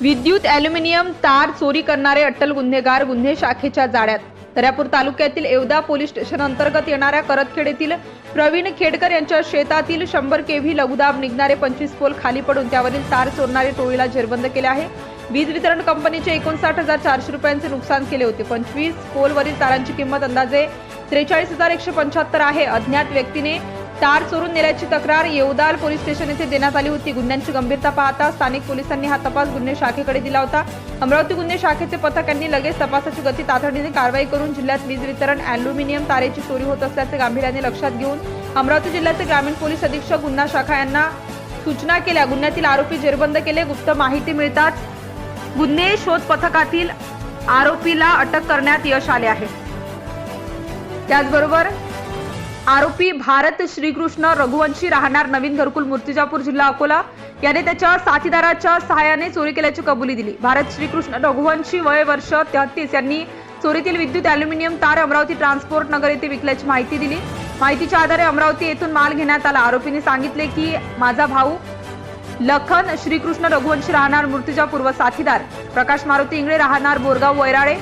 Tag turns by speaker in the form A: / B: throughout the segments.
A: विद्युत ॲल्युमिनियम तार चोरी करणारे अट्टल गुन्हेगार गुन्हे शाखेच्या जाळ्यात. दर्यापूर तालुक्यातील एवदा पोलीस स्टेशन अंतर्गत येणाऱ्या करतखेड येथील प्रवीण खेडकर यांच्या शेतातील शंभर केव्ही लघुदाब निघणारे पंचवीस पोल खाली पडून त्यावरील तार चोरणारे टोळीला जेरबंद केले आहे. वीज वितरण कंपनीचे एकोणसाठ हजार चारशे रुपयांचे नुकसान केले होते. पंचवीस पोलवरील तारांची किंमत अंदाजे त्रेचाळीस हजार एकशे पंच्याहत्तर आहे. अज्ञात व्यक्तीने तार चोरून नेल्याची तक्रार येवदाल पोलीस स्टेशन येथे देण्यात आली होती. गुन्ह्यांची गंभीरता पाहता स्थानिक पोलिसांनी हा तपास गुन्हे शाखेकडे दिला होता. अमरावती गुन्हे शाखेचे पथक यांनी लगेच तपासाची गती तातडीने कारवाई करून जिल्ह्यात वीज वितरण अॅल्युमिनियम तारेची चोरी होत असल्याचे गांभीर्याने लक्षात घेऊन अमरावती जिल्ह्याचे ग्रामीण पोलीस अधीक्षक गुन्हा शाखा यांना सूचना केल्या. गुन्ह्यातील आरोपी जेरबंद केले. गुप्त माहिती मिळताच गुन्हे शोध पथकातील आरोपीला अटक करण्यात यश आले आहे. त्याचबरोबर आरोपी भारत श्रीकृष्ण रघुवंशी राहणार नवीन घरकुल मूर्तिजापूर जिल्हा अकोला. याने त्याच्या साथीदाराच्या सहाय्याने चोरी केल्याची कबुली दिली. भारत श्रीकृष्ण रघुवंशी वय वर्ष तेहतीस यांनी चोरीतील विद्युत अॅल्युमिनियम तार अमरावती ट्रान्सपोर्ट नगर येथे विकल्याची माहिती दिली. माहितीच्या आधारे अमरावती येथून माल घेण्यात आला. आरोपीने सांगितले की माझा भाऊ लखन श्रीकृष्ण रघुवंशी राहणार मूर्तिजापूर व साथीदार. प्रकाश मारुती इंगळे राहणार बोरगाव वैराळे.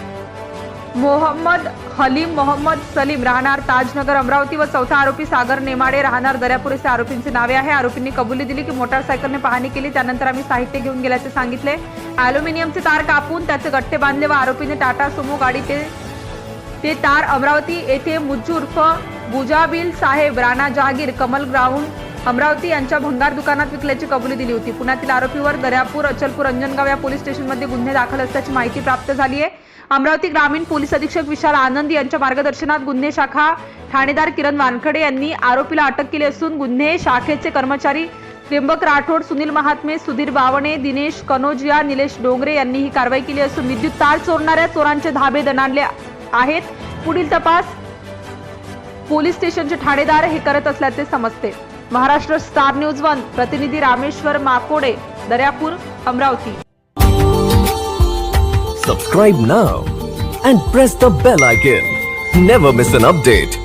A: मोहम्मद हलीम मोहम्मद सलीम राहणार ताजनगर अमरावती व चौथा आरोपी सागर नेमाडे राहणार दर्यापूर असे आरोपींचे नावे आहे आरोपींनी कबुली दिली की मोटारसायकलने पाहणी केली त्यानंतर आम्ही साहित्य घेऊन गेल्याचे सांगितले. अॅल्युमिनियमचे तार कापून त्याचे गट्टे बांधले व आरोपीने टाटा सुमो गाडी ते ते तार अमरावती येथे मुज्जू उर्फ बुजाबिल साहेब राणा जहागीर कमल ग्राउंड अमरावती यांच्या भंगार दुकानात विकल्याची कबुली दिली होती. पुण्यातील आरोपीवर दर्यापूर अचलपूर अंजनगाव या पोलीस स्टेशनमध्ये गुन्हे दाखल असल्याची माहिती प्राप्त झाली आहे. अमरावती ग्रामीण पोलीस अधीक्षक विशाल आनंद यांच्या मार्गदर्शनात गुन्हे शाखा ठाणेदार किरण वानखडे यांनी आरोपीला अटक केली असून गुन्हे शाखेचे कर्मचारी त्र्यंबक राठोड सुनील महात्मे सुधीर बावणे दिनेश कनोजिया निलेश डोंगरे यांनी ही कारवाई केली असून विद्युत तार चोरणाऱ्या चोरांचे धाबे दणाणले आहेत. पुढील तपास पोलीस स्टेशनचे ठाणेदार हे करत असल्याचे समजते. महाराष्ट्र स्टार न्यूज वन प्रतिनिधी Rameshwar Makode Daryapur Amravati
B: subscribe now and press the bell icon never miss an update